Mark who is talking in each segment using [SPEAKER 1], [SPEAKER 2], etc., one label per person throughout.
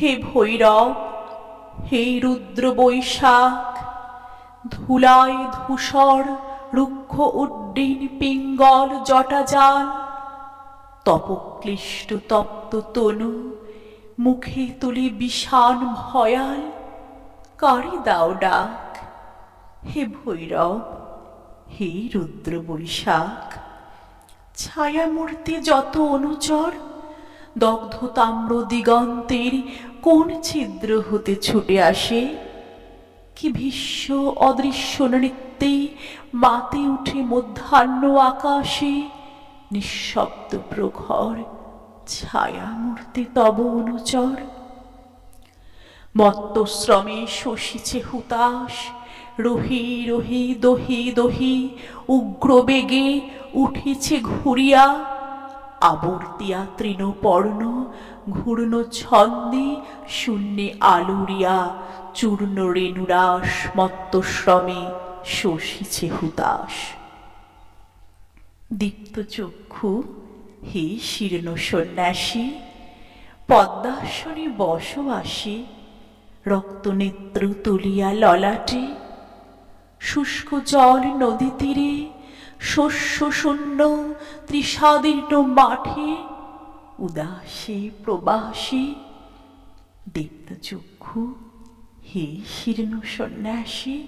[SPEAKER 1] হে ভৈরব, হে রুদ্র বৈশাখ ধুলায় ধূসর, রুক্ষ উড্ডীন পিঙ্গল, জটাজাল, তপক্লিষ্ট তপ্ত তনু, মুখে তুলি বিষাণ ভয়াল, কারি দাও ডাক? হে ভৈরব, হে রুদ্র বৈশাখ, ছায়ামূর্তি যত অনুচর দগ্ধ তাম্র দিগন্তের কোন ছিদ্র হতে ছুটে আসে? কি ভীষ্ম অদৃশ্য নৃত্যে মাতে উঠে মধ্যাহ্ন আকাশে? নিঃশব্দ প্রখর ছায়ামূর্তি তব অনুচর। মত্তশ্রমে শশিছে হুতাশ, রহি রহি দহি দহি উগ্র বেগে উঠিছে ঘুরিয়া। আবর্তিয়া তৃণপর্ণ, ঘূর্ণ ছন্দে শূন্যে আলুরিয়া চূর্ণ রেণুরাস মত্তশ্রমে শশিছে হুতাশ। দীপ্ত চক্ষু, হে শীর্ণ সন্ন্যাসী, পদ্মাসনে বসবাসী রক্তনেত্র তুলিয়া ললাটে, শুষ্ক জল নদী তীরে শস্য শূন্য ত্রিসাদীর্ণ মাঠে, উদাসী প্রবাসী দীপ্ত চক্ষু হে শীর্ণ সন্ন্যাসী,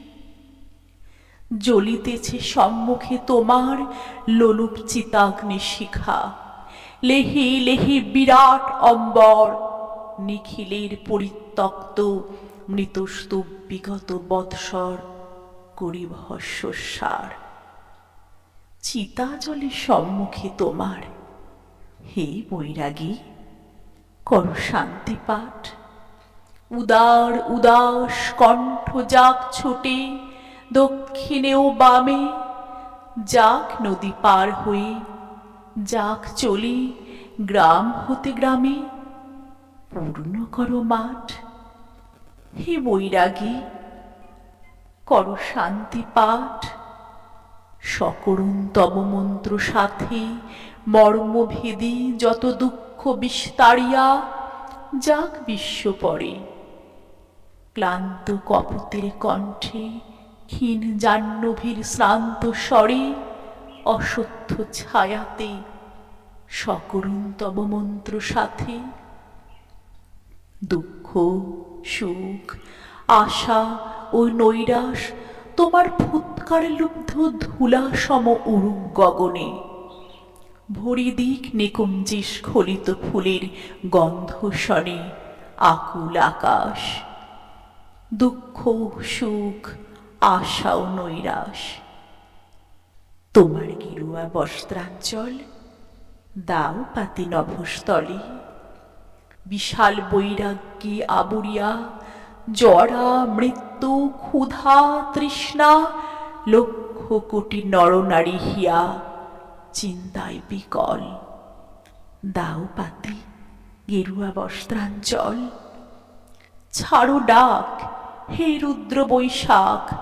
[SPEAKER 1] জ্বলিতেছে সম্মুখে তোমার লোলুপ চিতাগ্নি শিখা। লেহি লেহি বিরাট অম্বর, নিখিলের পরিত্যক্ত মৃতস্তূপ বিগত বৎসর করি ভস্যসার চিতা জলে সম্মুখে তোমার। হে বৈরাগী, কর শান্তি পাঠ। উদার উদাস কণ্ঠ যাক ছোটে দক্ষিণে ও বামে। যাক নদী পার হয়ে, যাক চলি গ্রাম হতে গ্রামে। পূর্ণ করো মাঠ। হে বৈরাগী, কর শান্তি পাঠ। সকরুণ তব মন্ত্র সাথে মর্মভেদী যত দুঃখ বিস্তারিয়া, যাক বিশ্ব পরে। ক্লান্ত কপতের কণ্ঠে ক্ষীণ জাহ্নবীর শ্রান্ত স্বরে, অসত্য ছায়াতে সকরুণ তব মন্ত্র সাথে, দুঃখ, সুখ, আশা ও নৈরাশ তোমার ফুৎকার লুব্ধ ধুলা সম উরুক গগনে। ভরি দিক নিকুঞ্জে স্খলিত ফুলের গন্ধ শনে আকুল আকাশ। দুঃখ, সুখ, আশা ও নৈরাশ। তোমার গিরুয়া বস্ত্রাঞ্চল, দাও পাতি নভস্থলে। বিশাল বৈরাগ্যে আবুরিয়া জরা মৃত্যু, ক্ষুধা, তৃষ্ণা, লক্ষ কোটি নরনারী হিয়া, চিন্তায় বিকল। দাও পাতি, গেরুয়া বস্ত্রাঞ্চল। ছাড়ো ডাক, হে রুদ্র বৈশাখ।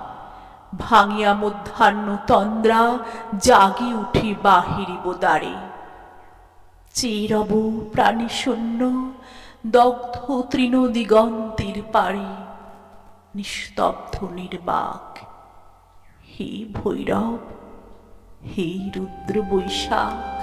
[SPEAKER 1] ভাঙিয়া মধ্যাহ্ন তন্দ্রা, জাগি উঠি বাহিরিব দ্বারে। চিরব প্রাণী শূন্য দগ্ধ তৃণ দিগন্তের পাড়ে নিস্তব্ধ নির্বাক। হে ভৈরব হে রুদ্র বৈশাখ